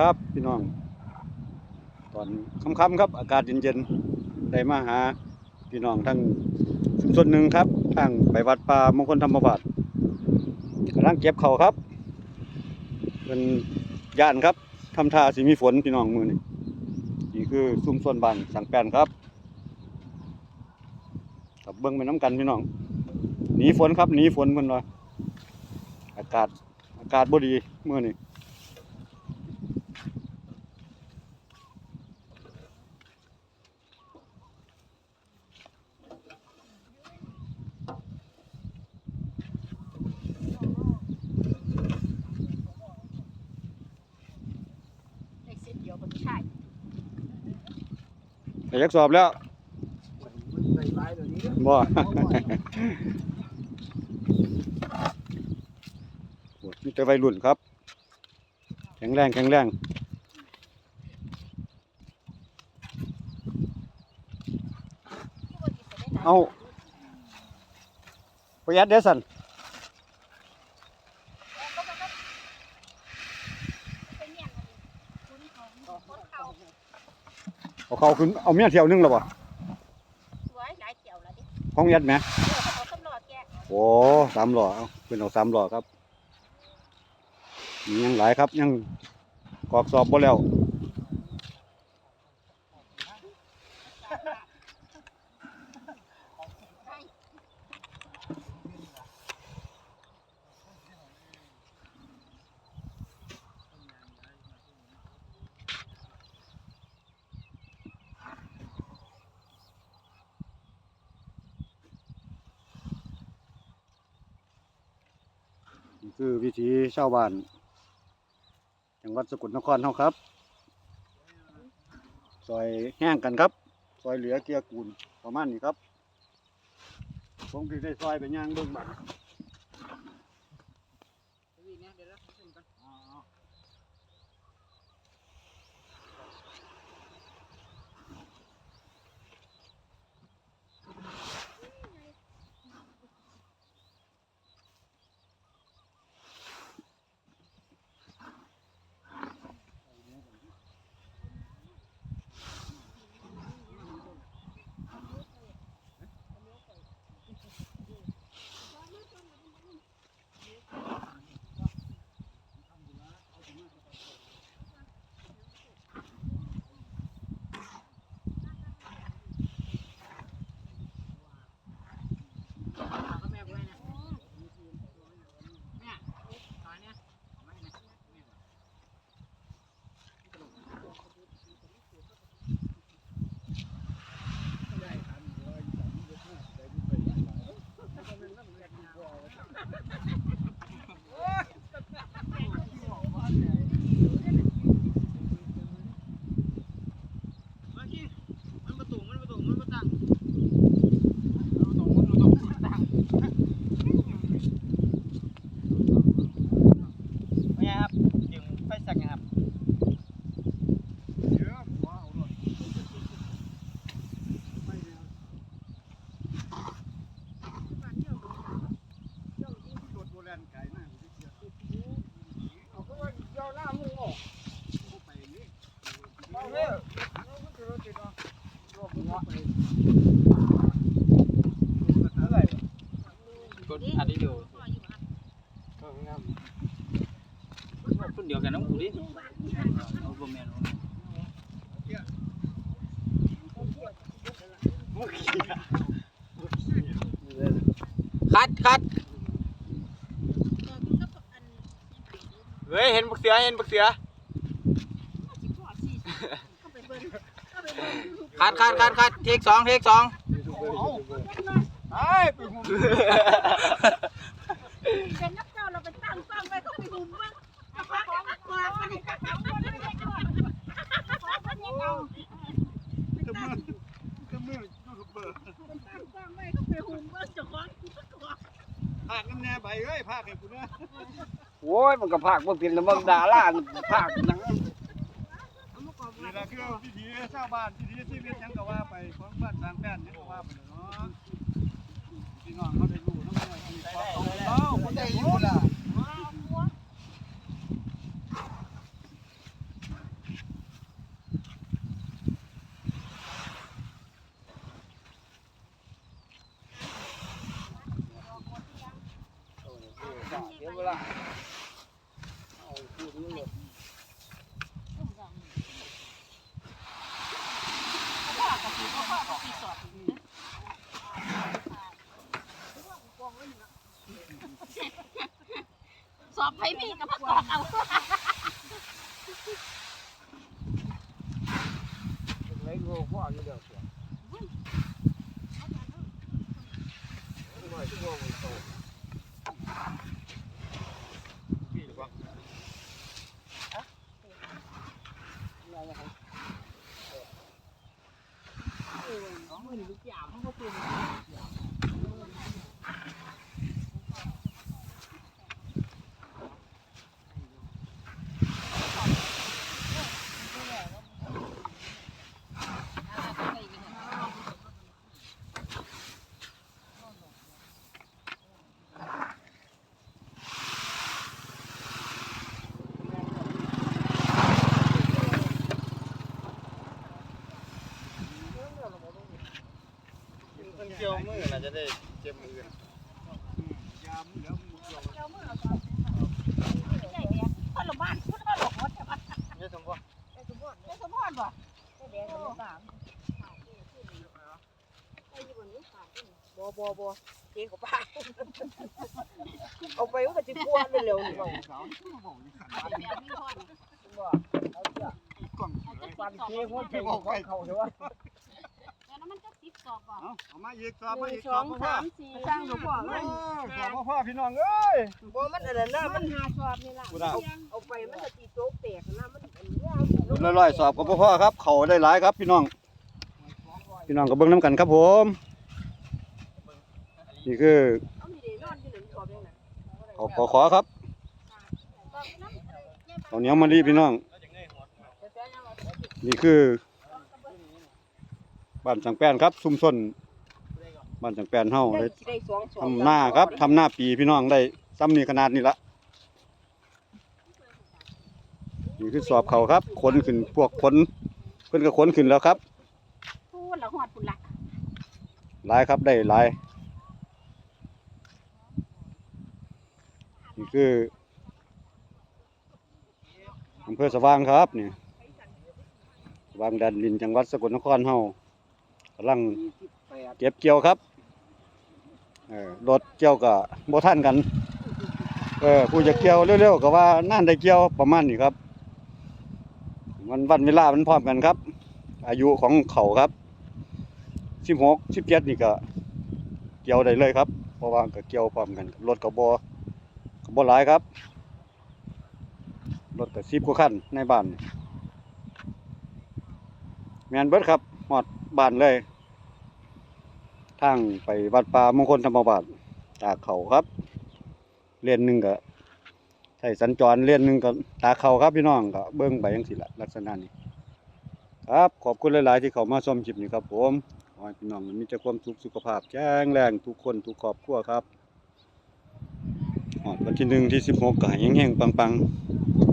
ครับ พี่น้อง ตอนค่ำๆครับ อากาศเย็นๆได้มาหา พี่น้องทั้งชุมชนหนึ่งครับทางไปวัดป่ามงคลธรรมบาทกำลังเก็บเขาครับ เป็นย่านครับทำท่าสิมีฝนพี่น้องมือนี่นี่คือซุ้มส่วนบ้านสังแปนครับกับเบิ้องไปน้ำกันพี่น้องหนีฝนครับหนีฝนเพิ่นว่าอากาศอากาศบ่ดีมื้อนี้ เด็กสิบเดียวคนใช่ แต่ยักสอบแล้วใส่ลายตัวนี้บ่โอ้ยมีแต่วัยรุ่นครับ แข็งแรงแข็งแรงเอาประหยัดเด้สัน เอาเขาขึ้นเอาเมียเที่ยวหนึงแล้วบ่สวยหลายเกี่ยวแล้วดิของยัดไหมเออเขาตำรวจแกโอ้สามหล่อเอาเป็นเอาสามหล่อครับมียังหลายครับยังกรอกสอบบ่แล้วนี่ คือวิธีชาวบ้านจังหวัดสกลนครเท่าครับซอยแห้งกันครับซอยเหลือเกียร์กูลประมาณนี้ครับผมคือได้ซอยไปย่างเบื้องบั ด กดอันนี้อยู่คนเดียวกันน้องกูดิเอาบ่แม่นคัดคัดเฮ้ยเห็นบักเสือเห็นบักเสือ คัดคัดคัดคัดเทคสองเทคสองไอ้ไปหุ่นเป็นนักเจ้าเราไปตั้งกล้องไว้ก็ไปหุ่มบ้างเอาของกวาดมาดิกระเป๋ามาดิกระเป๋ามาดิกระเป๋ามาดิเอากระมือกระมือยูทูบเบอร์ตั้งกล้องไว้ก็ไปหุ่มบ้งเจ้าตัวภาคน้ำแน่ใบเอ้ยภาคให้กูนะโอ้ยมันก็ภาคบ่เป็นแล้วมันด่าล่าภาคหนัง็คือวิธีชาวบ้านวิธีชีวิตหยังก็ว่าไปของบ้านสางแป้นนี่งก็ว่าไปเนาะพี่น้องเขาได้รู้ทั้งหมดที่ความตรงเล่าคนได้รู้ล่ะเดี๋ยวเวลาเอาพูดเรื่อง อบให้พี่กับพ่อกอกเอาไหนกูพ่ออยู่เดียวเสียไม่ชั่วโมงโตพี่หรือเปล่าเกี่ย เชียวมือน่าจะได้เจ็บมือนะยามเดี๋ยวมือเราเจ้ามือเอาสอบใหญ่เนี่ยพ่อหลบบ้านพ่อหลบหมาเนี่ยสมบูรณ์ได้สมพรได้สมพรบ่แดงได้สามบ่บ่บ่เจ๊กับป้าเอาไปมันก็สิกวนเร็วๆนี่เราสาวที่บอกนี่ขันแบบนี้พ่อบ่เอาเจ้ะกล่อนเจ๊หัวใจของเขาใช่ป่ะแล้วมันจะติด สอบบ่เอาเอามาอีกสอบมาอีกสสออบงพ่อสามสี่สร้างหลวงพ่อเอมันอสอบพ่อพี่น้องเอ้ยบ่มันอันนั้นนะมันหาสอบนี่ล่ะกูได้เอาไปมันก็สิโต๊ะแตกนะมันอันนี้ร้อยๆสอบกับพ่อครับ เขาได้หลายครับ พี่น้อง พี่น้องก็เบิ่งน้ำกันครับผม นี่คือเอามีได้นอนอยู่หนึ่งสอบยังไงเขาขอขอครับเอาเหนียวมาดีพี่น้อง นี่คือ บ้านสังแปนครับซุ่มซ่นบ้านสังแปนเฮาได้ได้สิได้สองสอบทำหน้าครับทำหน้าปีพี่น้องได้ซ้ำนี่ขนาดนี้ละนี่คือสอบเขาครับขนขึ้นพวกขนเพิ่นก็ขนขึ้นแล้วครับพูดละหอดพุ่นละหลายครับได้หลายนี่คืออำเภอสว่างครับนี่สว่างแดนดินจังหวัดสกลนครเฮา กำลังเก็บเกี่ยวครับเออรถเกี่ยวกับบ่ทันกันเออผู้จะเกี่ยวเร็วๆก็ว่านั่นได้เกี่ยวประมาณนี้ครับ มันวันเวลามันพร้อมกันครับ อายุของเขาครับสิบหกสิบเจ็ดนี่ก็เกี่ยวได้เลยครับเพราะว่าก็เกี่ยวพร้อมกันกับรถกระบกระบหลายครับรถก็สิบกว่าคันในบ้านนี่แมนเบิดครับหอด บ้านเลยทางไปวัดป่ามงคลธรรมบาทตาเขาครับเรียนหนึ่งก็ใช้สัญจรเรียนหนึ่งก็ตาเขาครับพี่น้องก็เบิ้งไปยังสิละลักษณะนี้ครับขอบคุณหลาย ๆ ที่เขามาชมคลิปนี้ครับผมขอให้พี่น้องมีแต่ความสุขสุขภาพแข็งแรงทุกคนทุกครอบครัวครับอดวันที่หนึ่งที่สิบหกก็ให้งๆปังๆ